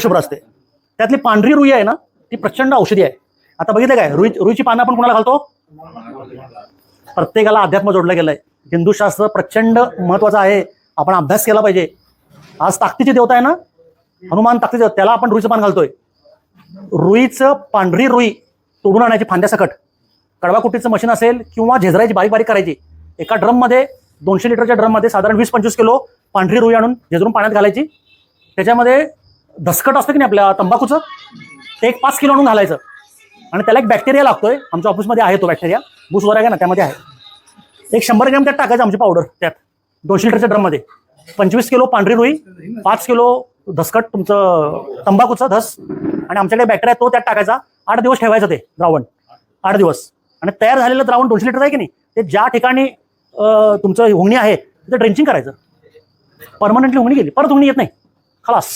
शुभ्र असते. त्यातली पांढरी रुई आहे ना ती प्रचंड औषधी आहे. आता बघितलं काय? रुई रुईची पानं आपण कोणाला घालतो? प्रत्येकाला अध्यात्म जोडलं गेलंय. हिंदूशास्त्र प्रचंड महत्वाचं आहे. आपण अभ्यास केला पाहिजे. आज ताकदीची देवता आहे ना? हनुमान ताकदीची त्याला आपण रुईचं पान घालतोय. रुईचं पांढरी रुई तोडून आणायची फांद्यासकट कडवा कुटीचं मशीन असेल किंवा झेजरायची बारीक बारीक करायची. एका ड्रममध्ये दोनशे लिटरच्या ड्रममध्ये साधारण वीस पंचवीस किलो पांढरी रुई आणून झेजरून पाण्यात घालायची. त्याच्यामध्ये दसकट असतं की नाही आपल्या तंबाखूचं? ते एक पाच किलो आणून घालायचं. आणि त्याला एक बॅक्टेरिया लागतोय. आमच्या ऑफिसमध्ये आहे तो बॅक्टेरिया बुस वगैरे ना त्यामध्ये आहे. एक शंभर ग्रॅम त्यात टाकायचं आमची पावडर त्यात. दोनशे लिटरच्या ड्रममध्ये. पंचवीस किलो पांढरी रुई पाच किलो धसकट तुमचं तंबाखूचं धस. आणि आमच्याकडे बॅक्टेरिया तो त्यात टाकायचा. आठ दिवस ठेवायचं ते द्रावण. आठ दिवस. आणि तयार झालेलं द्रावण दोनशे लिटर आहे की नाही? ते ज्या ठिकाणी तुमचं हुंगणी आहे तिथे ड्रेंचिंग करायचं. परमनंटली हुंगणी गेली. परत हुंगणी येत नाही. खलास.